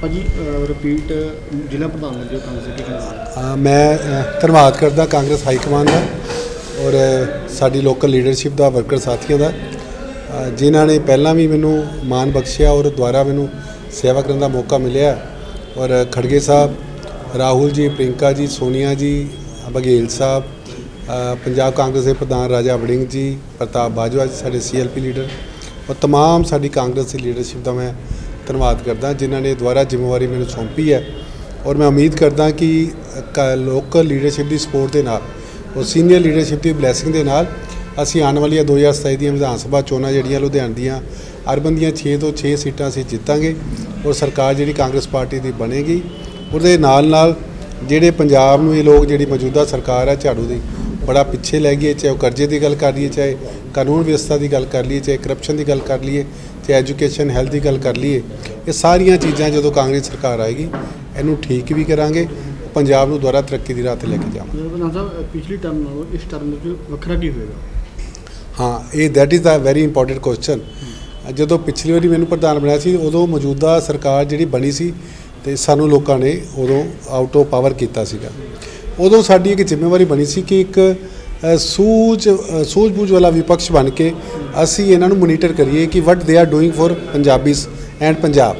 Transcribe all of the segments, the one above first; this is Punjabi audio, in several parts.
ਭਾਜੀ ਰਿਪੀਟ ਜ਼ਿਲ੍ਹਾ ਪ੍ਰਧਾਨ ਮੰਤਰੀ ਹੋ ਕਾਂਗਰਸ ਦੇ ਕੀ ਕਹਿਣਾ ਅ, ਮੈਂ ਅ, ਧੰਨਵਾਦ ਕਰਦਾ ਕਾਂਗਰਸ ਹਾਈ ਕਮਾਂਡ ਦਾ ਔਰ ਅ, ਸਾਡੀ ਲੋਕਲ ਲੀਡਰਸ਼ਿਪ ਦਾ ਵਰਕਰ ਸਾਥੀਆਂ ਦਾ ਅ, ਜਿਨ੍ਹਾਂ ਨੇ ਪਹਿਲਾਂ ਵੀ ਮੈਨੂੰ ਮਾਣ ਬਖਸ਼ਿਆ ਔਰ ਦੁਆਰਾ ਮੈਨੂੰ ਸੇਵਾ ਕਰਨ ਦਾ ਮੌਕਾ ਮਿਲਿਆ ਔਰ ਖੜਗੇ ਸਾਹਿਬ ਰਾਹੁਲ ਜੀ ਪ੍ਰਿੰਕਾ ਜੀ ਸੋਨੀਆ ਜੀ ਬਘੇਲ ਸਾਹਿਬ ਅ, ਪੰਜਾਬ ਕਾਂਗਰਸ ਦੇ ਪ੍ਰਧਾਨ ਰਾਜਾ ਵੜਿੰਗ ਜੀ ਪ੍ਰਤਾਪ ਬਾਜਵਾ ਜੀ ਸਾਡੇ ਸੀਐਲਪੀ ਲੀਡਰ ਔਰ तमाम ਸਾਡੀ ਕਾਂਗਰਸ ਦੀ ਲੀਡਰਸ਼ਿਪ ਦਾ ਮੈਂ ਧੰਨਵਾਦ ਕਰਦਾ ਜਿਨ੍ਹਾਂ ਨੇ ਦੁਬਾਰਾ ਜ਼ਿੰਮੇਵਾਰੀ ਮੈਨੂੰ ਸੌਂਪੀ ਹੈ। ਔਰ ਮੈਂ ਉਮੀਦ ਕਰਦਾ ਕਿ ਲੋਕਲ ਲੀਡਰਸ਼ਿਪ ਦੀ ਸਪੋਰਟ ਦੇ ਨਾਲ, ਔਰ ਸੀਨੀਅਰ ਲੀਡਰਸ਼ਿਪ ਦੀ ਬਲੇਸਿੰਗ ਦੇ ਨਾਲ ਅਸੀਂ ਆਉਣ ਵਾਲੀਆਂ 2027 ਦੀਆਂ ਵਿਧਾਨ ਸਭਾ ਚੋਣਾਂ ਜਿਹੜੀਆਂ ਲੁਧਿਆਣਾ ਦੀਆਂ ਅਰਬਨ ਦੀਆਂ 6 ਤੋਂ 6 ਸੀਟਾਂ ਅਸੀਂ ਜਿੱਤਾਂਗੇ, ਔਰ ਸਰਕਾਰ ਜਿਹੜੀ ਕਾਂਗਰਸ ਪਾਰਟੀ ਦੀ ਬਣੇਗੀ, ਉਹਦੇ ਨਾਲ ਨਾਲ ਜਿਹੜੇ ਪੰਜਾਬ ਨੂੰ ਇਹ ਲੋਕ ਜਿਹੜੀ ਮੌਜੂਦਾ ਸਰਕਾਰ ਹੈ ਝਾੜੂ ਦੀ, ਬੜਾ ਪਿੱਛੇ ਲੈ ਗਈ ਚਾਹੇ ਉਹ ਕਰਜ਼ੇ ਦੀ ਗੱਲ ਕਰ ਲਈਏ, ਚਾਹੇ ਕਾਨੂੰਨ ਵਿਵਸਥਾ ਦੀ ਗੱਲ ਕਰ ਲਈਏ ਚਾਹੇ ਕਰਪਸ਼ਨ ਦੀ ਗੱਲ ਕਰ ਲਈਏ ਚਾਹੇ ਐਜੂਕੇਸ਼ਨ ਹੈਲਥ ਦੀ ਗੱਲ ਕਰ ਲਈਏ ਇਹ ਸਾਰੀਆਂ ਚੀਜ਼ਾਂ ਜਦੋਂ ਕਾਂਗਰਸ ਸਰਕਾਰ ਆਏਗੀ ਇਹਨੂੰ ਠੀਕ ਵੀ ਕਰਾਂਗੇ ਪੰਜਾਬ ਨੂੰ ਦੁਬਾਰਾ ਤਰੱਕੀ ਦੀ ਰਾਹ ਤੇ ਲੈ ਕੇ ਜਾਵਾਂਗੇ। ਪ੍ਰਧਾਨ ਸਾਹਿਬ ਪਿਛਲੀ ਟਰਮ ਨਾਲੋਂ ਇਸ ਟਰਮ ਵਿੱਚ ਵੱਖਰਾ ਕੀ ਹੋਏਗਾ? ਹਾਂ ਇਹ that is the very important question ਜਦੋਂ ਪਿਛਲੀ ਵਾਰੀ ਮੈਨੂੰ ਪ੍ਰਧਾਨ ਬਣਾਇਆ ਸੀ ਉਦੋਂ ਮੌਜੂਦਾ ਸਰਕਾਰ ਜਿਹੜੀ ਬਣੀ ਸੀ ਤੇ ਸਾਨੂੰ ਲੋਕਾਂ ਨੇ ਉਦੋਂ ਆਊਟ ਆਫ ਪਾਵਰ ਕੀਤਾ ਸੀਗਾ। ਉਦੋਂ ਸਾਡੀ ਇੱਕ ਜ਼ਿੰਮੇਵਾਰੀ ਬਣੀ ਸੀ ਕਿ ਇੱਕ ਸੂਝ ਅ, ਸੂਝ-ਬੂਝ ਵਾਲਾ ਵਿਪਕਸ਼ ਬਣ ਕੇ ਅਸੀਂ ਇਹਨਾਂ ਨੂੰ ਮੋਨੀਟਰ ਕਰੀਏ ਕਿ what they are doing for Punjabis and Punjab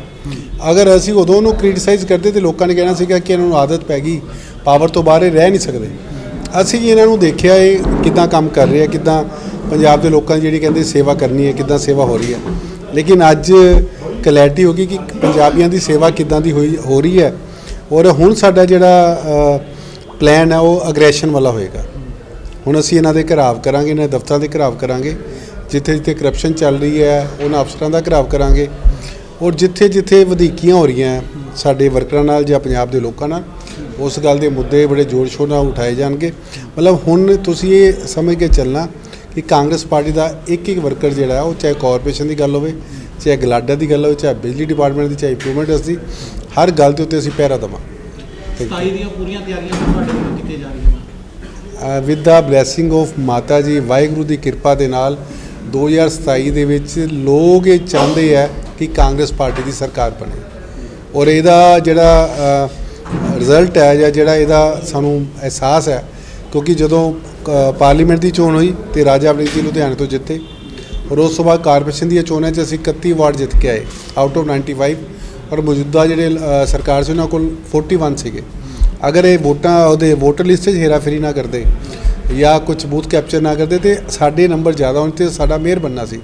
ਅਗਰ ਅਸੀਂ ਉਦੋਂ ਨੂੰ ਕ੍ਰਿਟਿਸਾਈਜ਼ ਕਰਦੇ ਤੇ ਲੋਕਾਂ ਨੇ ਕਹਿਣਾ ਸੀਗਾ ਕਿ ਇਹਨਾਂ ਨੂੰ ਆਦਤ ਪੈ ਗਈ ਪਾਵਰ ਤੋਂ ਬਾਹਰ ਇਹ ਰਹਿ ਨਹੀਂ ਸਕਦੇ। ਅਸੀਂ ਇਹਨਾਂ ਨੂੰ ਦੇਖਿਆ ਇਹ ਕਿੱਦਾਂ ਕੰਮ ਕਰ ਰਹੇ ਆ ਕਿੱਦਾਂ ਪੰਜਾਬ ਦੇ ਲੋਕਾਂ ਦੀ ਜਿਹੜੀ ਕਹਿੰਦੇ ਸੇਵਾ ਕਰਨੀ ਹੈ ਕਿੱਦਾਂ ਸੇਵਾ ਹੋ ਰਹੀ ਹੈ। ਲੇਕਿਨ ਅੱਜ ਕਲੈਰਿਟੀ ਹੋ ਗਈ ਕਿ ਪੰਜਾਬੀਆਂ ਦੀ ਸੇਵਾ ਕਿੱਦਾਂ ਦੀ ਹੋਈ ਹੋ ਰਹੀ ਹੈ। ਔਰ ਹੁਣ ਸਾਡਾ ਜਿਹੜਾ ਪਲਾਨ ਹੈ ਉਹ ਅਗਰੈਸ਼ਨ ਵਾਲਾ ਹੋਏਗਾ। ਹੁਣ ਅਸੀਂ ਇਹਨਾਂ ਦੇ ਘਰਾਵ ਕਰਾਂਗੇ, ਇਹਨਾਂ ਦਫ਼ਤਰਾਂ ਦੇ ਘਰਾਵ ਕਰਾਂਗੇ। ਜਿੱਥੇ ਜਿੱਥੇ ਕਰਪਸ਼ਨ ਚੱਲ ਰਹੀ ਹੈ, ਉਹਨਾਂ ਅਫਸਰਾਂ ਦਾ ਘਰਾਵ ਕਰਾਂਗੇ। ਔਰ ਜਿੱਥੇ ਜਿੱਥੇ ਵਧੀਕੀਆਂ ਹੋ ਰਹੀਆਂ ਸਾਡੇ ਵਰਕਰਾਂ ਨਾਲ ਜਾਂ ਪੰਜਾਬ ਦੇ ਲੋਕਾਂ ਨਾਲ, ਉਸ ਗੱਲ ਦੇ ਮੁੱਦੇ ਬੜੇ ਜ਼ੋਰ ਸ਼ੋਰ ਨਾਲ ਉਠਾਏ ਜਾਣਗੇ। ਮਤਲਬ ਹੁਣ ਤੁਸੀਂ ਇਹ ਸਮਝ ਕੇ ਚੱਲਣਾ ਕਿ ਕਾਂਗਰਸ ਪਾਰਟੀ ਦਾ ਇੱਕ ਇੱਕ ਵਰਕਰ ਜਿਹੜਾ ਹੈ, ਉਹ ਚਾਹੇ ਕਾਰਪੋਰੇਸ਼ਨ ਦੀ ਗੱਲ ਹੋਵੇ, ਚਾਹੇ ਗਲਾਡਾ ਦੀ ਗੱਲ ਹੋਵੇ, ਚਾਹੇ ਬਿਜਲੀ ਡਿਪਾਰਟਮੈਂਟ ਦੀ, ਚਾਹੇ ਇੰਪਰੂਵਮੈਂਟਸ ਦੀ, ਹਰ ਗੱਲ ਦੇ ਉੱਤੇ ਅਸੀਂ ਪਹਿਰਾ ਦੇਵਾਂਗੇ। 27 ਦੀਆਂ ਪੂਰੀਆਂ ਤਿਆਰੀਆਂ ਤੁਹਾਡੇ ਵੱਲੋਂ ਕੀਤੀਆਂ ਜਾ ਰਹੀਆਂ ਵਿਦ ਦਾ ਬਲੇਸਿੰਗ ਆਫ ਮਾਤਾ ਜੀ, ਵਾਹਿਗੁਰੂ ਦੀ ਕਿਰਪਾ ਦੇ ਨਾਲ 2027 ਦੇ ਵਿੱਚ ਲੋਕ ਇਹ ਚਾਹੁੰਦੇ ਆ ਕਿ ਕਾਂਗਰਸ ਪਾਰਟੀ ਦੀ ਸਰਕਾਰ ਬਣੇ। ਔਰ ਇਹਦਾ ਜਿਹੜਾ ਰਿਜ਼ਲਟ ਹੈ ਜਾਂ ਜਿਹੜਾ ਇਹਦਾ ਸਾਨੂੰ ਅਹਿਸਾਸ ਹੈ, ਕਿਉਂਕਿ ਜਦੋਂ ਪਾਰਲੀਮੈਂਟ ਦੀ ਚੋਣ ਹੋਈ ਤੇ ਰਾਜਾ ਵੜਿੰਗ ਜੀ ਲੁਧਿਆਣੇ ਤੋਂ ਜਿੱਤੇ, ਔਰ ਉਸ ਤੋਂ ਬਾਅਦ ਕਾਰਪੋਰੇਸ਼ਨ ਦੀਆਂ ਚੋਣਾਂ 'ਚ ਅਸੀਂ 31 ਵਾਰਡ ਜਿੱਤ ਕੇ ਆਏ ਆਊਟ ਆਫ 95 ਔਰ ਮੌਜੂਦਾ ਜਿਹੜੇ ਸਰਕਾਰ ਸੀ ਉਹਨਾਂ ਕੋਲ 41 ਸੀਗੇ। ਅਗਰ ਇਹ ਵੋਟਾਂ ਉਹਦੇ ਵੋਟਰ ਲਿਸਟ 'ਚ ਹੇਰਾਫੇਰੀ ਨਾ ਕਰਦੇ ਜਾਂ ਕੁਝ ਬੂਥ ਕੈਪਚਰ ਨਾ ਕਰਦੇ ਤੇ ਸਾਡੇ ਨੰਬਰ ਜ਼ਿਆਦਾ ਹੋਣ ਤੇ ਸਾਡਾ ਮੇਅਰ ਬੰਨਾ ਸੀ।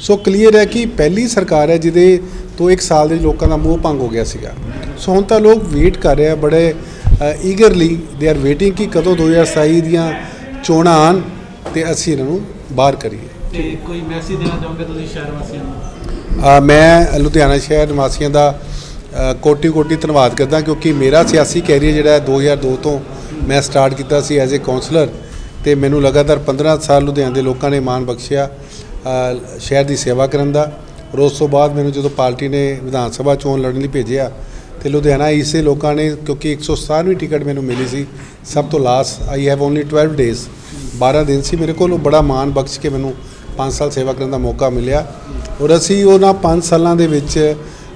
ਸੋ ਕਲੀਅਰ ਹੈ ਕਿ ਪਹਿਲੀ ਸਰਕਾਰ ਹੈ ਜਿਹਦੇ ਤੋਂ ਇੱਕ ਸਾਲ ਦੇ ਲੋਕਾਂ ਦਾ ਮੋਹ ਭੰਗ ਹੋ ਗਿਆ ਸੀਗਾ। ਸੋ ਹੁਣ ਤਾਂ ਲੋਕ ਵੇਟ ਕਰ ਰਹੇ ਆ ਬੜੇ ਈਗਰਲੀ ਦੇ ਆਰ ਵੇਟਿੰਗ ਕਿ ਕਦੋਂ 2027 ਦੀਆਂ ਚੋਣਾਂ ਆਉਣ ਤੇ ਅਸੀਂ ਇਹਨਾਂ ਨੂੰ ਬਾਹਰ ਕਰੀਏ। ਤੇ ਕੋਈ ਮੈਸੇਜ ਦੇਣਾ ਚਾਹੋਗੇ ਤੁਸੀਂ ਸ਼ਹਿਰ ਵਾਸੀਆਂ ਨੂੰ? ਮੈਂ ਲੁਧਿਆਣਾ ਸ਼ਹਿਰ ਨਿਵਾਸੀਆਂ ਦਾ ਕੋਟੀ ਕੋਟੀ ਧੰਨਵਾਦ ਕਰਦਾ ਕਿਉਂਕਿ ਮੇਰਾ ਸਿਆਸੀ ਕੈਰੀਅਰ ਜਿਹੜਾ ਹੈ 2002 ਤੋਂ ਮੈਂ ਸਟਾਰਟ ਕੀਤਾ ਸੀ ਐਜ਼ ਅ ਕਾਉਂਸਲਰ ਤੇ ਮੈਨੂੰ ਲਗਾਤਾਰ 15 ਸਾਲ ਲੁਧਿਆਣੇ ਦੇ ਲੋਕਾਂ ਨੇ ਮਾਣ ਬਖਸ਼ਿਆ ਸ਼ਹਿਰ ਦੀ ਸੇਵਾ ਕਰਨ ਦਾ। ਔਰ ਉਸ ਤੋਂ ਬਾਅਦ ਮੈਨੂੰ ਜਦੋਂ ਪਾਰਟੀ ਨੇ ਵਿਧਾਨ ਸਭਾ ਚੋਣ ਲੜਨ ਲਈ ਭੇਜਿਆ ਤੇ ਲੁਧਿਆਣਾ ਇਸੇ ਲੋਕਾਂ ਨੇ ਕਿਉਂਕਿ 167ਵੀਂ ਟਿਕਟ ਮੈਨੂੰ ਮਿਲੀ ਸੀ, ਸਭ ਤੋਂ last I have only 12 days 12 ਦਿਨ ਸੀ। ਮੇਰੇ ਕੋਲ ਉਹ ਬੜਾ ਮਾਣ ਬਖਸ਼ ਕੇ ਮੈਨੂੰ 5 ਸਾਲ ਸੇਵਾ ਕਰਨ ਦਾ ਮੌਕਾ ਮਿਲਿਆ। ਔਰ ਅਸੀਂ ਉਹਨਾਂ 5 ਸਾਲਾਂ ਦੇ ਵਿੱਚ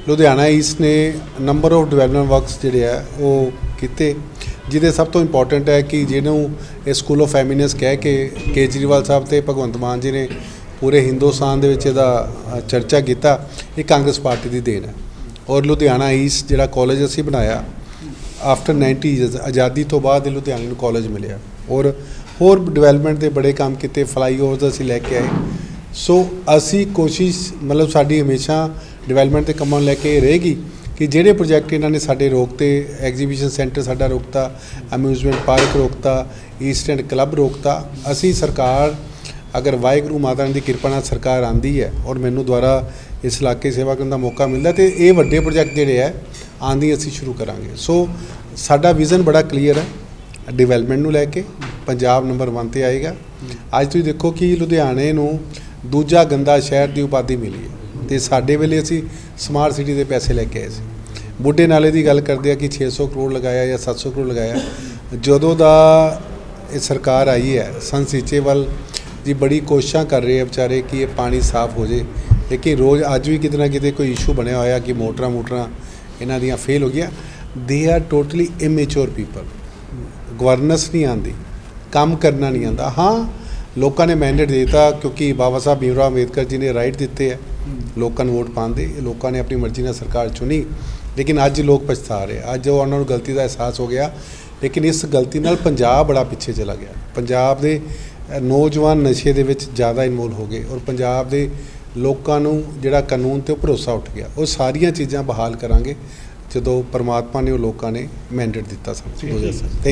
ਲੁਧਿਆਣਾ ਈਸਟ ਨੇ ਨੰਬਰ ਆਫ ਡਿਵੈਲਪਮੈਂਟ ਵਰਕਸ ਜਿਹੜੇ ਆ, ਉਹ ਕੀਤੇ, ਜਿਹਦੇ ਸਭ ਤੋਂ ਇੰਪੋਰਟੈਂਟ ਹੈ ਕਿ ਜਿਹਨੂੰ ਇਹ ਸਕੂਲ ਆਫ ਫੈਮਿਨਿਸ ਕਹਿ ਕੇ ਕੇਜਰੀਵਾਲ ਸਾਹਿਬ ਤੇ ਭਗਵੰਤ ਮਾਨ ਜੀ ਨੇ ਪੂਰੇ ਹਿੰਦੁਸਤਾਨ ਦੇ ਵਿੱਚ ਇਹਦਾ ਚਰਚਾ ਕੀਤਾ, ਇਹ ਕਾਂਗਰਸ ਪਾਰਟੀ ਦੀ ਦੇਣ ਹੈ। ਔਰ ਲੁਧਿਆਣਾ ਈਸਟ ਜਿਹੜਾ ਕਾਲਜ ਅਸੀਂ ਬਣਾਇਆ ਆਫਟਰ 90 ਇਅਰਸ ਆਜ਼ਾਦੀ ਤੋਂ ਬਾਅਦ ਇਹ ਲੁਧਿਆਣੇ ਨੂੰ ਕਾਲਜ ਮਿਲਿਆ। ਔਰ ਹੋਰ ਡਿਵੈਲਪਮੈਂਟ ਦੇ ਬੜੇ ਕੰਮ ਕੀਤੇ ਫਲਾਈਓਵਰਸ ਅਸੀਂ ਲੈ ਕੇ ਆਏ। ਸੋ ਅਸੀਂ ਕੋਸ਼ਿਸ਼, ਮਤਲਬ ਸਾਡੀ ਹਮੇਸ਼ਾ ਡਿਵੈਲਪਮੈਂਟ ਦੇ ਕੰਮਾਂ ਨੂੰ ਲੈ ਕੇ ਇਹ ਰਹੇਗੀ ਕਿ ਜਿਹੜੇ ਪ੍ਰੋਜੈਕਟ ਇਹਨਾਂ ਨੇ ਸਾਡੇ ਰੋਕਤੇ, ਐਗਜ਼ੀਬਿਸ਼ਨ ਸੈਂਟਰ ਸਾਡਾ ਰੋਕਤਾ, ਅਮਿਊਜ਼ਮੈਂਟ ਪਾਰਕ ਰੋਕਤਾ ਈਸਟ ਐਂਡ ਕਲੱਬ ਰੋਕਤਾ, ਅਸੀਂ ਸਰਕਾਰ, ਅਗਰ ਵਾਹਿਗੁਰੂ ਮਾਤਾ ਰਾਣੀ ਦੀ ਕਿਰਪਾ ਨਾਲ ਸਰਕਾਰ ਆਂਦੀ ਹੈ ਔਰ ਮੈਨੂੰ ਦੁਆਰਾ ਇਸ ਇਲਾਕੇ ਸੇਵਾ ਕਰਨ ਦਾ ਮੌਕਾ ਮਿਲਦਾ ਤੇ ਇਹ ਵੱਡੇ ਪ੍ਰੋਜੈਕਟ ਜਿਹੜੇ ਹੈ, ਆਂਦੀ ਅਸੀਂ ਸ਼ੁਰੂ ਕਰਾਂਗੇ। ਸੋ ਸਾਡਾ ਵਿਜ਼ਨ ਬੜਾ ਕਲੀਅਰ ਹੈ, ਡਿਵੈਲਪਮੈਂਟ ਨੂੰ ਲੈ ਕੇ, ਪੰਜਾਬ ਨੰਬਰ 1 ਤੇ ਆਏਗਾ। ਅੱਜ ਤੁਸੀਂ ਦੇਖੋ ਕਿ ਲੁਧਿਆਣੇ ਨੂੰ ਦੂਜਾ ਗੰਦਾ ਸ਼ਹਿਰ ਦੀ ਉਪਾਧੀ ਮਿਲੀ ਹੈ। ਤੇ ਸਾਡੇ ਵੇਲੇ ਅਸੀਂ ਸਮਾਰਟ ਸਿਟੀ ਦੇ ਪੈਸੇ ਲੈ ਕੇ ਆਏ ਸੀ। ਬੁੱਢੇ ਨਾਲੇ ਦੀ ਗੱਲ ਕਰਦੇ ਆ ਕਿ 600 ਕਰੋੜ ਲਗਾਇਆ ਜਾਂ 700 ਕਰੋੜ ਲਗਾਇਆ। ਜਦੋਂ ਦਾ ਇਹ ਸਰਕਾਰ ਆਈ ਹੈ ਸੰਸੀਚੇਵਲ ਜੀ ਬੜੀ ਕੋਸ਼ਿਸ਼ਾਂ ਕਰ ਰਹੇ ਆ ਵਿਚਾਰੇ ਕਿ ਇਹ ਪਾਣੀ ਸਾਫ਼ ਹੋ ਜੇ। ਲੇਕਿਨ ਰੋਜ਼ ਅੱਜ ਵੀ ਕਿਤੇ ਨਾ ਕਿਤੇ ਕੋਈ ਇਸ਼ੂ ਬਣਿਆ ਹੋਇਆ ਕਿ ਮੋਟਰਾਂ ਮੋਟਰਾਂ ਇਹਨਾਂ ਦੀਆਂ ਫੇਲ ਹੋ ਗਈਆਂ। They are totally immature people governance ਨਹੀਂ ਆਂਦੀ ਕੰਮ ਕਰਨਾ ਨਹੀਂ ਆਂਦਾ ਹਾਂ ਲੋਕਾਂ ਨੇ ਮੈਂਡੇਟ ਦਿੱਤਾ ਕਿਉਂਕਿ ਬਾਬਾ ਸਾਹਿਬ ਭੀਮਰਾਓ ਅੰਬੇਦਕਰ ਜੀ ਨੇ ਰਾਈਟ ਦਿੱਤੇ ਹੈ ਲੋਕਾਂ ਨੂੰ ਵੋਟ ਪਾਉਣ ਦੇ ਲੋਕਾਂ ਨੇ ਆਪਣੀ ਮਰਜ਼ੀ ਨਾਲ ਸਰਕਾਰ ਚੁਣੀ। ਲੇਕਿਨ ਅੱਜ ਲੋਕ ਪਛਤਾ ਰਹੇ। ਅੱਜ ਉਹ ਉਹਨਾਂ ਨੂੰ ਗਲਤੀ ਦਾ ਅਹਿਸਾਸ ਹੋ ਗਿਆ। ਲੇਕਿਨ ਇਸ ਗਲਤੀ ਨਾਲ ਪੰਜਾਬ ਬੜਾ ਪਿੱਛੇ ਚਲਾ ਗਿਆ। ਪੰਜਾਬ ਦੇ ਨੌਜਵਾਨ ਨਸ਼ੇ ਦੇ ਵਿੱਚ ਜ਼ਿਆਦਾ ਇਨਵੋਲ ਹੋ ਗਏ ਔਰ ਪੰਜਾਬ ਦੇ ਲੋਕਾਂ ਨੂੰ ਜਿਹੜਾ ਕਾਨੂੰਨ ਤੇ ਉਹ ਭਰੋਸਾ ਉੱਠ ਗਿਆ। ਉਹ ਸਾਰੀਆਂ ਚੀਜ਼ਾਂ ਬਹਾਲ ਕਰਾਂਗੇ ਜਦੋਂ ਪਰਮਾਤਮਾ ਨੇ ਉਹ ਲੋਕਾਂ ਨੇ ਮੈਂਡੇਟ ਦਿੱਤਾ ਸਾਨੂੰ। 2007